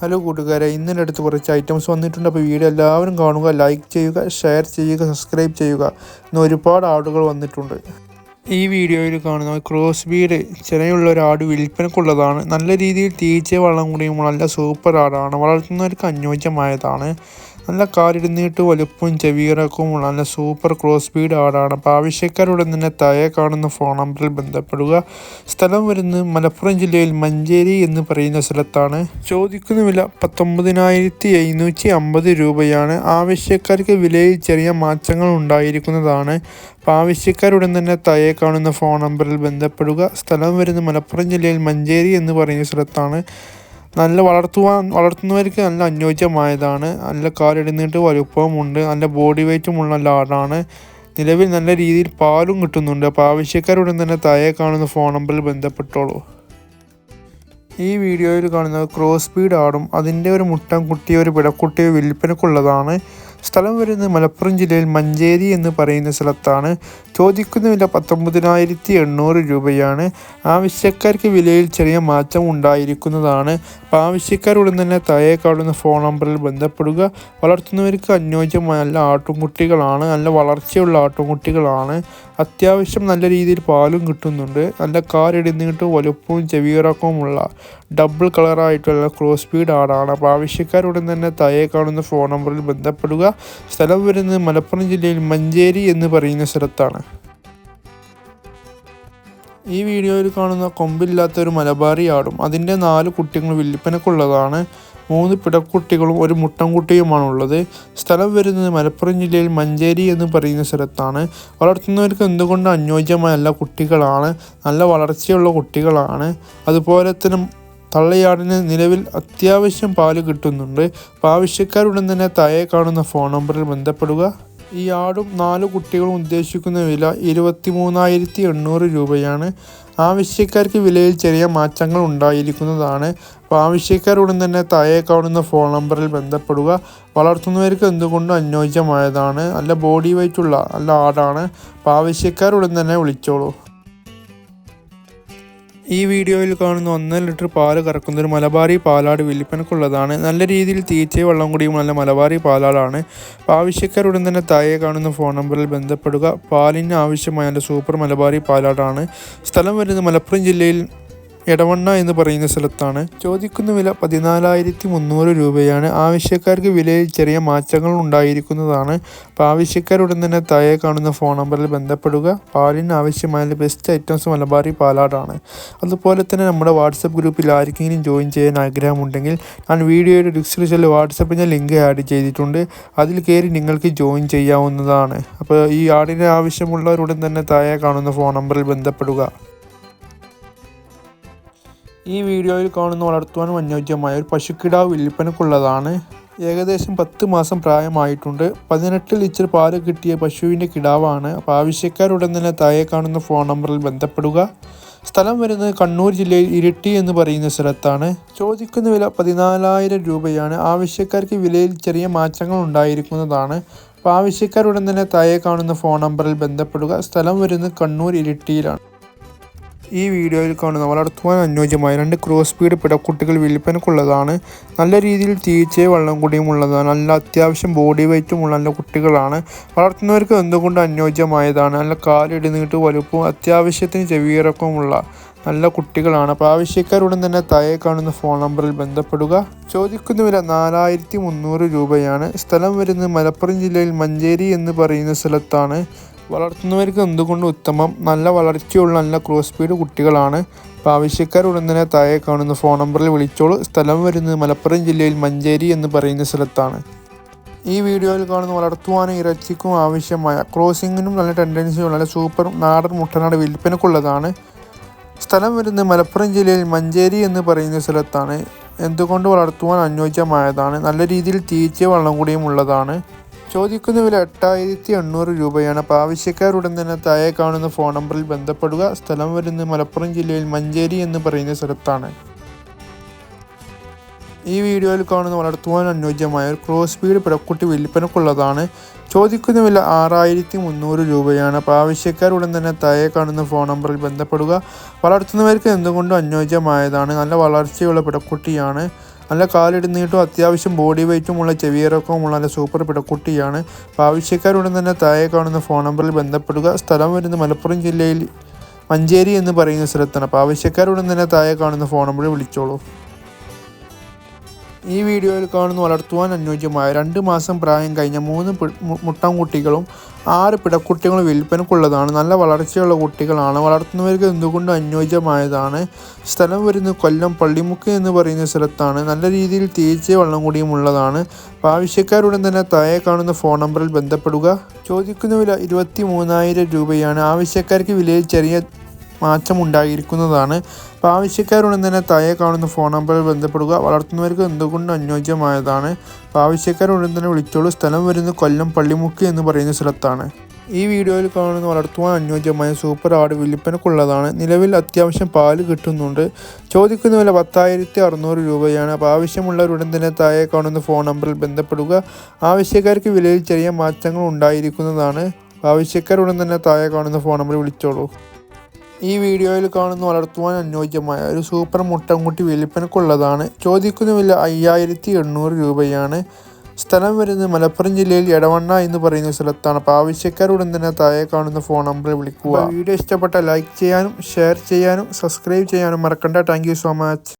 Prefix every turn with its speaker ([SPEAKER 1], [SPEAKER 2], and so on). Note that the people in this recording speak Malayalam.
[SPEAKER 1] ഹലോ കൂട്ടുകാരെ ഇന്നലെ അടുത്ത് കുറച്ച് ഐറ്റംസ് വന്നിട്ടുണ്ട്. അപ്പോൾ വീഡിയോ എല്ലാവരും കാണുക ലൈക്ക് ചെയ്യുക ഷെയർ ചെയ്യുക സബ്സ്ക്രൈബ് ചെയ്യുക. ഇന്ന് ഒരുപാട് ആടുകൾ വന്നിട്ടുണ്ട്. ഈ വീഡിയോയിൽ കാണുന്ന ക്രോസ് ബീഡ് ചെറിയുള്ള ഒരു ആട് വിൽപ്പനക്കുള്ളതാണ്. നല്ല രീതിയിൽ തീറ്റ വള്ളം കൂടിയും നല്ല സൂപ്പർ ആടാണ്. വളർത്തുന്നവർക്ക് അനുയോജ്യമായതാണ്. നല്ല കാലിരുന്നിട്ട് വലുപ്പവും ചെവിയിറക്കവും നല്ല സൂപ്പർ ക്രോസ് സ്പീഡ് ആടാണ്. അപ്പോൾ ആവശ്യക്കാരുടെ തന്നെ താഴെ കാണുന്ന ഫോൺ നമ്പറിൽ ബന്ധപ്പെടുക. സ്ഥലം വരുന്നത് മലപ്പുറം ജില്ലയിൽ മഞ്ചേരി എന്ന് പറയുന്ന സ്ഥലത്താണ്. ചോദിക്കുന്ന വില പത്തൊമ്പതിനായിരത്തി എഴുന്നൂറ്റി അമ്പത് രൂപയാണ്. ആവശ്യക്കാർക്ക് വിലയിൽ ചെറിയ മാറ്റങ്ങൾ ഉണ്ടായിരിക്കുന്നതാണ്. അപ്പോൾ ആവശ്യക്കാരുടൻ തന്നെ തയെ കാണുന്ന ഫോൺ നമ്പറിൽ ബന്ധപ്പെടുക. സ്ഥലം വരുന്നത് മലപ്പുറം ജില്ലയിൽ മഞ്ചേരി എന്ന് പറയുന്ന സ്ഥലത്താണ്. നല്ല വളർത്തുവാൻ വളർത്തുന്നവർക്ക് നല്ല അനുയോജ്യമായതാണ്. നല്ല കാലിടുന്നിട്ട് വലുപ്പമുണ്ട് നല്ല ബോഡി വെയ്റ്റുമുള്ള നല്ല ആടാണ് നിലവിൽ നല്ല രീതിയിൽ പാലും കിട്ടുന്നുണ്ട്. അപ്പോൾ ആവശ്യക്കാരുടൻ തന്നെ താഴെ കാണുന്ന ഫോൺ നമ്പറിൽ ബന്ധപ്പെട്ടോളൂ. ഈ വീഡിയോയിൽ കാണുന്നത് ക്രോസ് ബീഡ് ആടും. അതിന്റെ ഒരു മുട്ടൻ കുട്ടിയോ ഒരു പിടക്കുട്ടിയോ വിൽപ്പനക്കുള്ളതാണ്. സ്ഥലം വരുന്നത് മലപ്പുറം ജില്ലയിൽ മഞ്ചേരി എന്ന് പറയുന്ന സ്ഥലത്താണ്. ചോദിക്കുന്ന വില പത്തൊമ്പതിനായിരത്തി എണ്ണൂറ് രൂപയാണ്. ആവശ്യക്കാർക്ക് വിലയിൽ ചെറിയ മാറ്റം ഉണ്ടായിരിക്കുന്നതാണ്. അപ്പോൾ ആവശ്യക്കാരുടൻ തന്നെ താഴെ കാണുന്ന ഫോൺ നമ്പറിൽ ബന്ധപ്പെടുക. വളർത്തുന്നവർക്ക് അനുയോജ്യമായ നല്ല ആട്ടുംകുട്ടികളാണ്. നല്ല വളർച്ചയുള്ള ആട്ടുംകുട്ടികളാണ്. അത്യാവശ്യം നല്ല രീതിയിൽ പാലും കിട്ടുന്നുണ്ട്. നല്ല കാലിടുന്നിട്ട് വലുപ്പവും ചെവിയിറക്കവുമുള്ള ഡബിൾ കളറായിട്ടുള്ള ക്രോസ് സ്പീഡ് ആടാണ് അപ്പോൾ ആവശ്യക്കാരുടൻ തന്നെ താഴെ കാണുന്ന ഫോൺ നമ്പറിൽ ബന്ധപ്പെടുക. സ്ഥലം വരുന്നത് മലപ്പുറം ജില്ലയിൽ മഞ്ചേരി എന്ന് പറയുന്ന സ്ഥലത്താണ്. ഈ വീഡിയോയിൽ കാണുന്ന കൊമ്പില്ലാത്ത ഒരു മലബാറി ആടും അതിന്റെ നാല് കുട്ടികൾ വില്ലിപ്പനക്കുള്ളതാണ് മൂന്ന് പിടക്കുട്ടികളും ഒരു മുട്ടൻകുട്ടിയുമാണുള്ളത്. സ്ഥലം വരുന്നത് മലപ്പുറം ജില്ലയിൽ മഞ്ചേരി എന്ന് പറയുന്ന സ്ഥലത്താണ്. വളർത്തുന്നവർക്ക് എന്തുകൊണ്ട് അനുയോജ്യമായ നല്ല കുട്ടികളാണ്. നല്ല വളർച്ചയുള്ള കുട്ടികളാണ്. അതുപോലെ തന്നെ തള്ളയാടിന് നിലവിൽ അത്യാവശ്യം പാൽ കിട്ടുന്നുണ്ട്. അപ്പോൾ ആവശ്യക്കാരുടൻ തന്നെ താഴെ കാണുന്ന ഫോൺ നമ്പറിൽ ബന്ധപ്പെടുക. ഈ ആടും നാല് കുട്ടികളും ഉദ്ദേശിക്കുന്ന വില ഇരുപത്തി മൂന്നായിരത്തി എണ്ണൂറ് രൂപയാണ്. ആവശ്യക്കാർക്ക് വിലയിൽ ചെറിയ മാറ്റങ്ങൾ ഉണ്ടായിരിക്കുന്നതാണ്. അപ്പോൾ ആവശ്യക്കാരുടൻ തന്നെ താഴെ കാണുന്ന ഫോൺ നമ്പറിൽ ബന്ധപ്പെടുക. വളർത്തുന്നവർക്ക് എന്തുകൊണ്ടും അനുയോജ്യമായതാണ്. നല്ല ബോഡി വെയ്റ്റുള്ള നല്ല ആടാണ്. അപ്പോൾ ആവശ്യക്കാരുടൻ തന്നെ വിളിച്ചോളൂ. ഈ വീഡിയോയിൽ കാണുന്ന ഒന്നര ലിറ്റർ പാൽ കറക്കുന്ന ഒരു മലബാറി പാലാട് വില്പനക്കുള്ളതാണ് നല്ല രീതിയിൽ തീറ്റയും വെള്ളം കൂടിയും നല്ല മലബാറി പാലാടാണ്. ആവശ്യക്കാരുടൻ തന്നെ താഴെ കാണുന്ന ഫോൺ നമ്പറിൽ ബന്ധപ്പെടുക. പാലിന് ആവശ്യമായ നല്ല സൂപ്പർ മലബാറി പാലാടാണ്. സ്ഥലം വരുന്നത് മലപ്പുറം ജില്ലയിൽ എടവണ്ണ എന്ന് പറയുന്ന സ്ഥലത്താണ്. ചോദിക്കുന്ന വില പതിനാലായിരത്തി മുന്നൂറ് രൂപയാണ്. ആവശ്യക്കാർക്ക് വിലയിൽ ചെറിയ മാറ്റങ്ങൾ ഉണ്ടായിരിക്കുന്നതാണ്. അപ്പോൾ ആവശ്യക്കാരുടൻ തന്നെ താഴെ കാണുന്ന ഫോൺ നമ്പറിൽ ബന്ധപ്പെടുക. പാലിന് ആവശ്യമായ ബെസ്റ്റ് ഐറ്റംസ് മലബാറി പാലാടാണ് അതുപോലെ തന്നെ നമ്മുടെ വാട്സപ്പ് ഗ്രൂപ്പിൽ ആർക്കെങ്കിലും ജോയിൻ ചെയ്യാൻ ആഗ്രഹമുണ്ടെങ്കിൽ ഞാൻ വീഡിയോയുടെ ഡിസ്ക്രിപ്ഷനിൽ വാട്സപ്പിന്റെ ലിങ്ക് ആഡ് ചെയ്തിട്ടുണ്ട്. അതിൽ കയറി നിങ്ങൾക്ക് ജോയിൻ ചെയ്യാവുന്നതാണ്. അപ്പോൾ ഈ ആടിന് ആവശ്യമുള്ളവരുടൻ തന്നെ താഴെ കാണുന്ന ഫോൺ നമ്പറിൽ ബന്ധപ്പെടുക. ഈ വീഡിയോയിൽ കാണുന്ന വളർത്തുവാൻ അനുയോജ്യമായ ഒരു പശുക്കിടാവ് വിൽപ്പനക്കുള്ളതാണ് ഏകദേശം പത്ത് മാസം പ്രായമായിട്ടുണ്ട്. പതിനെട്ട് ലിറ്റർ പാൽ കിട്ടിയ പശുവിന്റെ കിടാവാണ്. അപ്പോൾ ആവശ്യക്കാരുടൻ തന്നെ താഴെ കാണുന്ന ഫോൺ നമ്പറിൽ ബന്ധപ്പെടുക. സ്ഥലം വരുന്നത് കണ്ണൂർ ജില്ലയിൽ ഇരിട്ടി എന്ന് പറയുന്ന സ്ഥലത്താണ്. ചോദിക്കുന്ന വില പതിനാലായിരം രൂപയാണ്. ആവശ്യക്കാർക്ക് വിലയിൽ ചെറിയ മാറ്റങ്ങൾ ഉണ്ടായിരിക്കുന്നതാണ്. അപ്പോൾ ആവശ്യക്കാരുടൻ തന്നെ താഴെ കാണുന്ന ഫോൺ നമ്പറിൽ ബന്ധപ്പെടുക. സ്ഥലം വരുന്നത് കണ്ണൂർ ഇരിട്ടിയിലാണ്. ഈ വീഡിയോയിൽ കാണുന്ന വളർത്തുവാൻ അനുയോജ്യമായ രണ്ട് ക്രോസ് സ്പീഡ് പിടക്കുട്ടികൾ വിൽപ്പനക്കുള്ളതാണ്. നല്ല രീതിയിൽ തീച്ച വെള്ളം കൂടിയും ഉള്ളതാണ്. നല്ല അത്യാവശ്യം ബോഡി വെയ്റ്റുമുള്ള നല്ല കുട്ടികളാണ്. വളർത്തുന്നവർക്ക് എന്തുകൊണ്ട് അനുയോജ്യമായതാണ്? നല്ല കാലിടുന്നിട്ട് വലുപ്പവും അത്യാവശ്യത്തിന് ചെവിയിറക്കവുമുള്ള നല്ല കുട്ടികളാണ്. അപ്പോൾ ആവശ്യക്കാരുടൻ തന്നെ താഴെ കാണുന്ന ഫോൺ നമ്പറിൽ ബന്ധപ്പെടുക. ചോദിക്കുന്ന വില നാലായിരത്തി മുന്നൂറ് രൂപയാണ്. സ്ഥലം വരുന്നത് മലപ്പുറം ജില്ലയിൽ മഞ്ചേരി എന്ന് പറയുന്ന സ്ഥലത്താണ്. വളർത്തുന്നവർക്ക് എന്തുകൊണ്ടും ഉത്തമം? നല്ല വളർച്ചയുള്ള നല്ല ക്രോസ് സ്പീഡ് കുട്ടികളാണ്. അപ്പോൾ ആവശ്യക്കാരുടൻ തന്നെ താഴെ കാണുന്ന. ഫോൺ നമ്പറിൽ വിളിച്ചോളൂ. സ്ഥലം വരുന്നത് മലപ്പുറം ജില്ലയിൽ മഞ്ചേരി എന്ന് പറയുന്ന സ്ഥലത്താണ്. ഈ വീഡിയോയിൽ കാണുന്ന വളർത്തുവാനും ഇറച്ചിക്കും ആവശ്യമായ ക്രോസിങ്ങിനും നല്ല ടെൻഡൻസിയുള്ള നല്ല സൂപ്പർ നാടൻ മുട്ടനാട് വിൽപ്പനക്കുള്ളതാണ്. സ്ഥലം വരുന്നത് മലപ്പുറം ജില്ലയിൽ മഞ്ചേരി എന്ന് പറയുന്ന സ്ഥലത്താണ്. എന്തുകൊണ്ട് വളർത്തുവാൻ അനുയോജ്യമായതാണ്? നല്ല രീതിയിൽ തീറ്റ വെള്ളം കൂടിയും ഉള്ളതാണ്. ചോദിക്കുന്ന വില എട്ടായിരത്തി എണ്ണൂറ് രൂപയാണ്. അപ്പോൾ ആവശ്യക്കാരുടൻ തന്നെ താഴെ കാണുന്ന ഫോൺ നമ്പറിൽ ബന്ധപ്പെടുക. സ്ഥലം വരുന്നത് മലപ്പുറം ജില്ലയിൽ മഞ്ചേരി എന്ന് പറയുന്ന സ്ഥലത്താണ്. ഈ വീഡിയോയിൽ കാണുന്ന വളർത്തുവാൻ അനുയോജ്യമായ ഒരു ക്രോസ് സ്പീഡ് പിടക്കുട്ടി വിൽപ്പനക്കുള്ളതാണ്. ചോദിക്കുന്ന വില ആറായിരത്തി മുന്നൂറ് രൂപയാണ്. അപ്പോൾ ആവശ്യക്കാരുടൻ തന്നെ താഴെ കാണുന്ന ഫോൺ നമ്പറിൽ ബന്ധപ്പെടുക. വളർത്തുന്നവർക്ക് എന്തുകൊണ്ടും അനുയോജ്യമായതാണ്. നല്ല വളർച്ചയുള്ള പിടക്കുട്ടിയാണ് നല്ല കാലിടുന്നീട്ടും അത്യാവശ്യം ബോഡി വെയ്റ്റുമുള്ള ചെവിയിറക്കവുമുള്ള നല്ല സൂപ്പർ പിടക്കുട്ടിയാണ്. ആവശ്യക്കാരുടൻ തന്നെ താഴെ കാണുന്ന ഫോൺ നമ്പറിൽ ബന്ധപ്പെടുക. സ്ഥലം വരുന്നത് മലപ്പുറം ജില്ലയിൽ മഞ്ചേരി എന്ന് പറയുന്ന സ്ഥലത്താണ്. അപ്പോൾ ആവശ്യക്കാരുടൻ തന്നെ താഴെ കാണുന്ന ഫോൺ നമ്പറിൽ വിളിച്ചോളൂ. ഈ വീഡിയോയിൽ കാണുന്ന വളർത്തുവാൻ അനുയോജ്യമായ രണ്ട് മാസം പ്രായം കഴിഞ്ഞ മൂന്ന് മുട്ടം കുട്ടികളും ആറ് പിടക്കുട്ടികളും വിൽപ്പനക്കുള്ളതാണ്. നല്ല വളർച്ചയുള്ള കുട്ടികളാണ്. വളർത്തുന്നവർക്ക് എന്തുകൊണ്ട് അനുയോജ്യമായതാണ്? സ്ഥലം വരുന്നത് കൊല്ലം പള്ളിമുക്ക് എന്ന് പറയുന്ന സ്ഥലത്താണ്. നല്ല രീതിയിൽ തീർച്ച വെള്ളം കൂടിയും ഉള്ളതാണ്. ആവശ്യക്കാരുടൻ തന്നെ താഴെ കാണുന്ന ഫോൺ നമ്പറിൽ ബന്ധപ്പെടുക. ചോദിക്കുന്ന വില ഇരുപത്തി മൂന്നായിരം രൂപയാണ്. ആവശ്യക്കാർക്ക് വിലയിൽ ചെറിയ മാറ്റം ഉണ്ടായിരിക്കുന്നതാണ് അപ്പോൾ ആവശ്യക്കാരുടൻ തന്നെ താഴെ കാണുന്ന ഫോൺ നമ്പറിൽ ബന്ധപ്പെടുക. വളർത്തുന്നവർക്ക് എന്തുകൊണ്ട് അനുയോജ്യമായതാണ്? ആവശ്യക്കാരുടൻ തന്നെ വിളിച്ചോളൂ. സ്ഥലം വരുന്നത് കൊല്ലം പള്ളിമുക്ക് എന്ന് പറയുന്ന സ്ഥലത്താണ്. ഈ വീഡിയോയിൽ കാണുന്ന വളർത്തുവാൻ അനുയോജ്യമായ സൂപ്പർ ആട് വിൽപ്പനക്കുള്ളതാണ് നിലവിൽ അത്യാവശ്യം പാൽ കിട്ടുന്നുണ്ട്. ചോദിക്കുന്ന വില പത്തായിരത്തി അറുന്നൂറ് രൂപയാണ്. അപ്പോൾ ആവശ്യമുള്ളവരുടൻ തന്നെ താഴെ കാണുന്ന ഫോൺ നമ്പറിൽ ബന്ധപ്പെടുക. ആവശ്യക്കാർക്ക് വിലയിൽ ചെറിയ മാറ്റങ്ങൾ ഉണ്ടായിരിക്കുന്നതാണ്. ആവശ്യക്കാരുടൻ തന്നെ താഴെ കാണുന്ന ഫോൺ നമ്പറിൽ വിളിച്ചോളൂ. ഈ വീഡിയോയിൽ കാണുന്ന വളർത്തുവാൻ അനുയോജ്യമായ ഒരു സൂപ്പർ മുട്ടൻകുട്ടി വിൽപ്പനക്കുള്ളതാണ്. ചോദിക്കുന്ന വില അയ്യായിരത്തി എണ്ണൂറ് രൂപയാണ്. സ്ഥലം വരുന്നത് മലപ്പുറം ജില്ലയിൽ എടവണ്ണ എന്ന് പറയുന്ന സ്ഥലത്താണ്. അപ്പോൾ ആവശ്യക്കാരുടൻ തന്നെ താഴെ കാണുന്ന ഫോൺ നമ്പറിൽ വിളിക്കുക. വീഡിയോ ഇഷ്ടപ്പെട്ട ലൈക്ക് ചെയ്യാനും ഷെയർ ചെയ്യാനും സബ്സ്ക്രൈബ് ചെയ്യാനും മറക്കണ്ട. Thank so much.